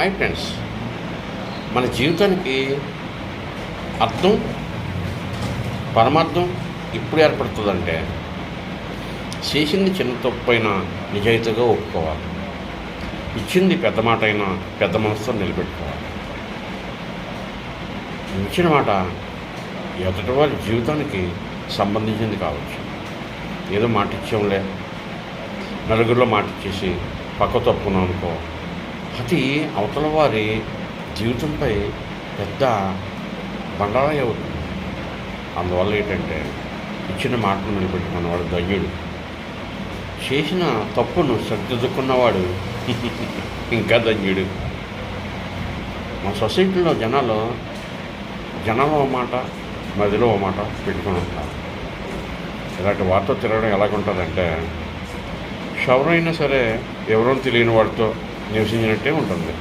Hi friends మన జీవితానికి అర్థం పరమార్థం ఇప్పుడు ఏర్పడుతుందంటే చేసింది చిన్న తప్పైనా నిజాయితీగా ఒప్పుకోవాలి. ఇచ్చింది పెద్ద మాట అయినా పెద్ద మనసుతో నిలబెట్టుకోవాలి. ఇచ్చిన మాట ఎదుటి వారి జీవితానికి సంబంధించింది కావచ్చు. ఏదో మాట ఇచ్చాంలే. నలుగురిలో మాట ఇచ్చేసి పక్క తప్పుకున్నాం అనుకో అది అవతల వారి జీవితంపై పెద్ద బండరాయి అవుతుంది. అందువల్ల ఏంటంటే ఇచ్చిన మాటను నిలబెట్టుకున్న వాడు ధన్యుడు. చేసిన తప్పును సరిదిద్దుకున్నవాడు ఇంకా ధన్యుడు. మా సొసైటీలో జనాలు జనాలు ఓ మాట మదిలో ఓ మాట పెట్టుకుని ఉంటారు. ఇలాంటి వార్త తిరగడం ఎలాగుంటుందంటే ఎవరైనా సరే ఎవరో తెలియని వాడితో నివసించినట్టే ఉంటుంది.